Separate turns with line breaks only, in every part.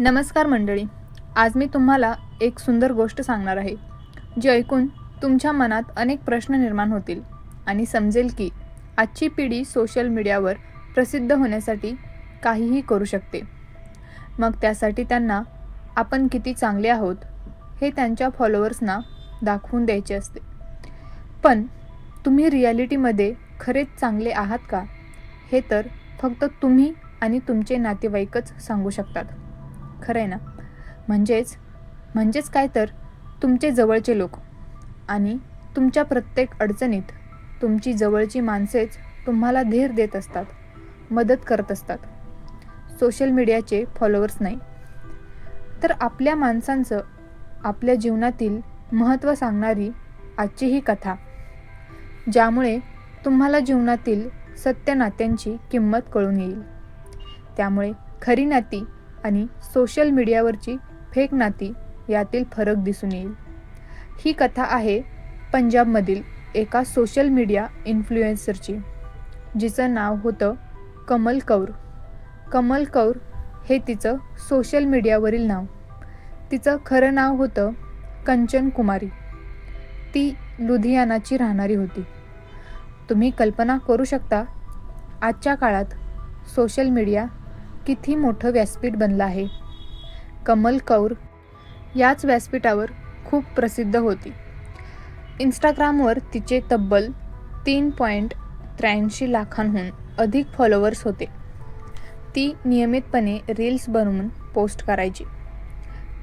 नमस्कार मंडळी. आज मी तुम्हाला एक सुंदर गोष्ट सांगणार आहे जी ऐकून तुमच्या मनात अनेक प्रश्न निर्माण होतील आणि समजेल की आजची पिढी सोशल मीडियावर प्रसिद्ध होण्यासाठी काहीही करू शकते. मग त्यासाठी त्यांना आपण किती चांगले आहोत हे त्यांच्या फॉलोअर्सना दाखवून द्यायचे असते. पण तुम्ही रियालिटीमध्ये खरेच चांगले आहात का? हे तर फक्त तुम्ही आणि तुमचे नातेवाईकच सांगू शकतात. खरं आहे ना? म्हणजेच म्हणजेच काय तर तुमचे जवळचे लोक आणि तुमच्या प्रत्येक अडचणीत तुमची जवळची माणसेच तुम्हाला धीर देत असतात मदत करत असतात. सोशल मीडियाचे फॉलोअर्स नाही. तर आपल्या माणसांचं आपल्या जीवनातील महत्त्व सांगणारी आजची ही कथा ज्यामुळे तुम्हाला जीवनातील सत्य नात्यांची किंमत कळून येईल. त्यामुळे खरी नाती आणि सोशल मीडियावरची फेक नाती यातील फरक दिसून येईल. ही कथा आहे पंजाबमधील एका सोशल मीडिया इन्फ्लुएन्सरची जिचं नाव होतं कमल कौर. कमल कौर हे तिचं सोशल मीडियावरील नाव. तिचं खरं नाव होतं कंचन कुमारी. ती लुधियानाची राहणारी होती. तुम्ही कल्पना करू शकता आजच्या काळात सोशल मीडिया किती मोठं व्यासपीठ बनलं आहे. कमल कौर याच व्यासपीठावर खूप प्रसिद्ध होती. इंस्टाग्रामवर तिचे तब्बल तीन पॉईंट त्र्याऐंशी लाखांहून अधिक फॉलोअर्स होते. ती नियमितपणे रील्स बनवून पोस्ट करायची.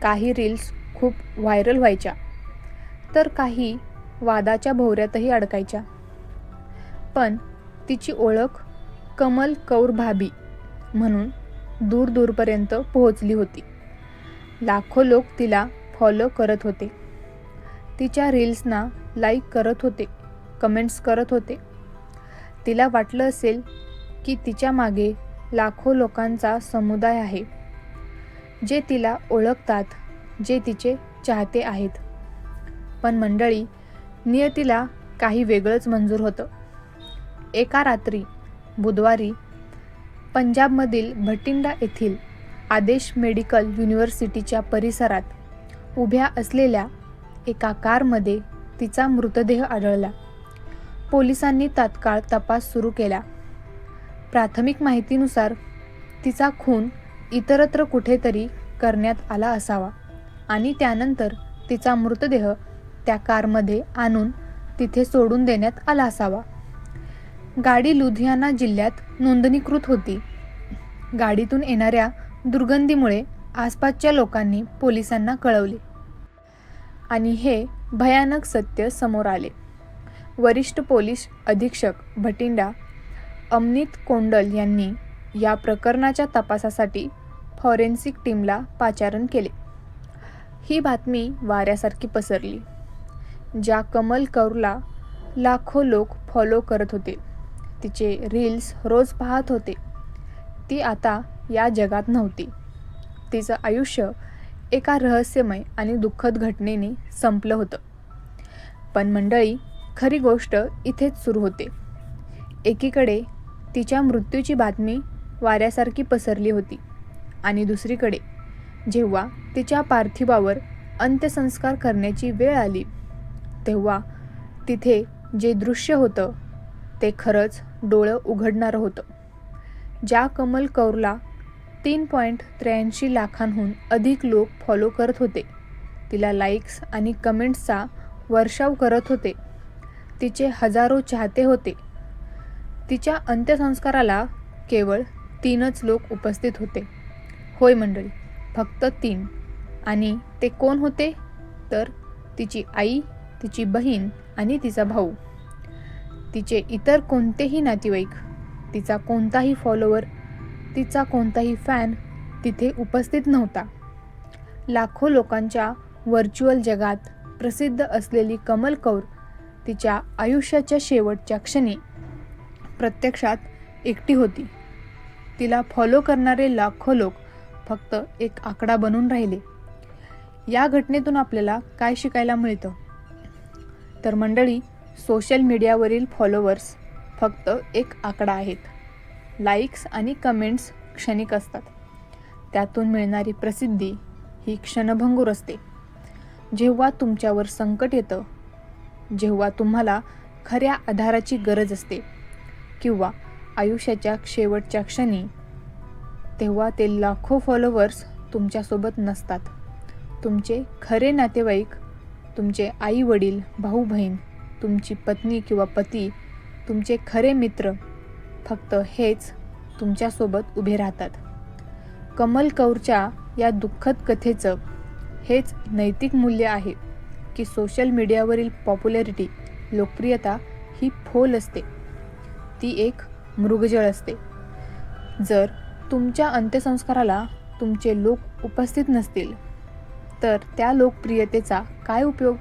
काही रील्स खूप व्हायरल व्हायच्या तर काही वादाच्या भोवऱ्यातही अडकायच्या. पण तिची ओळख कमल कौर भाभी म्हणून दूर दूरपर्यंत पोहोचली होती. लाखो लोक तिला फॉलो करत होते. तिच्या रील्सना लाईक करत होते कमेंट्स करत होते. तिला वाटलं असेल की तिच्यामागे लाखो लोकांचा समुदाय आहे जे तिला ओळखतात जे तिचे चाहते आहेत. पण मंडळी नियतीला काही वेगळंच मंजूर होतं. एका रात्री बुधवारी पंजाबमधील भटिंडा येथील आदेश मेडिकल युनिव्हर्सिटीच्या परिसरात उभ्या असलेल्या एका कारमध्ये तिचा मृतदेह आढळला. पोलिसांनी तात्काळ तपास सुरू केला. प्राथमिक माहितीनुसार तिचा खून इतरत्र कुठेतरी करण्यात आला असावा आणि त्यानंतर तिचा मृतदेह त्या कारमध्ये आणून तिथे सोडून देण्यात आला असावा. गाडी लुधियाना जिल्ह्यात नोंदणीकृत होती. गाडीतून येणाऱ्या दुर्गंधीमुळे आसपासच्या लोकांनी पोलिसांना कळवले आणि हे भयानक सत्य समोर आले. वरिष्ठ पोलीस अधीक्षक भटिंडा अमनित कोंडल यांनी या प्रकरणाच्या तपासासाठी फॉरेन्सिक टीमला पाचारण केले. ही बातमी वाऱ्यासारखी पसरली ज्या कमल कौरला लाखो लोक फॉलो करत होते. तिचे रील्स रोज पाहत होते. ती आता या जगात नव्हती. तिचं आयुष्य एका रहस्यमय आणि दुःखद घटनेने संपलं होतं. पण मंडळी खरी गोष्ट इथेच सुरू होते. एकीकडे तिच्या मृत्यूची बातमी वाऱ्यासारखी पसरली होती आणि दुसरीकडे जेव्हा तिच्या पार्थिवावर अंत्यसंस्कार करण्याची वेळ आली तेव्हा तिथे जे दृश्य होतं ते खरंच डोळं उघडणारं होतं. ज्या कमल कौरला तीन पॉईंट त्र्याऐंशी लाखांहून अधिक लोक फॉलो करत होते. तिला लाईक्स आणि कमेंट्सचा वर्षाव करत होते. तिचे हजारो चाहते होते. तिच्या अंत्यसंस्काराला केवळ तीनच लोक उपस्थित होते. होय मंडळी फक्त तीन. आणि ते कोण होते? तर तिची आई तिची बहीण आणि तिचा भाऊ. तिचे इतर कोणतेही नातेवाईक तिचा कोणताही फॉलोवर तिचा कोणताही फॅन तिथे उपस्थित नव्हता. लाखो लोकांच्या व्हर्च्युअल जगात प्रसिद्ध असलेली कमल कौर तिच्या आयुष्याच्या शेवटच्या क्षणी प्रत्यक्षात एकटी होती. तिला फॉलो करणारे लाखो लोक फक्त एक आकडा बनून राहिले. या घटनेतून आपल्याला काय शिकायला मिळतं? तर मंडळी सोशल मीडियावरील फॉलोवर्स फक्त एक आकडा आहेत. लाईक्स आणि कमेंट्स क्षणिक असतात. त्यातून मिळणारी प्रसिद्धी ही क्षणभंगूर असते. जेव्हा तुमच्यावर संकट येतं जेव्हा तुम्हाला खऱ्या आधाराची गरज असते किंवा आयुष्याच्या शेवटच्या क्षणी तेव्हा ते लाखो फॉलोवर्स तुमच्यासोबत नसतात. तुमचे खरे नातेवाईक तुमचे आई वडील भाऊ बहीण तुमची पत्नी किंवा पती तुमचे खरे मित्र फक्त हेच तुमच्यासोबत उभे राहतात. कमल कौरच्या या दुःखद कथेचं हेच नैतिक मूल्य आहे की सोशल मीडियावरील पॉप्युलॅरिटी लोकप्रियता ही फोल असते. ती एक मृगजळ असते. जर तुमच्या अंत्यसंस्काराला तुमचे लोक उपस्थित नसतील तर त्या लोकप्रियतेचा काय उपयोग?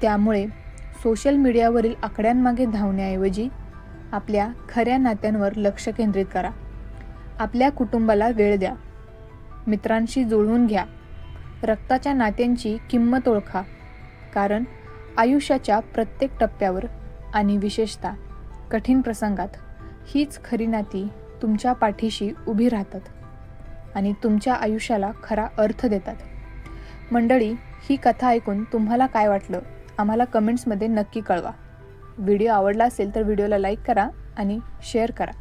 त्यामुळे सोशल मीडियावरील आकड्यांमागे धावण्याऐवजी आपल्या खऱ्या नात्यांवर लक्ष केंद्रित करा. आपल्या कुटुंबाला वेळ द्या. मित्रांशी जुळवून घ्या. रक्ताच्या नात्यांची किंमत ओळखा. कारण आयुष्याच्या प्रत्येक टप्प्यावर आणि विशेषतः कठीण प्रसंगात हीच खरी नाती तुमच्या पाठीशी उभी राहतात आणि तुमच्या आयुष्याला खरा अर्थ देतात. मंडळी ही कथा ऐकून तुम्हाला काय वाटलं? आम्हाला कमेंट्समध्ये नक्की कळवा. व्हिडिओ आवडला असेल तर व्हिडिओला लाईक करा आणि शेअर करा.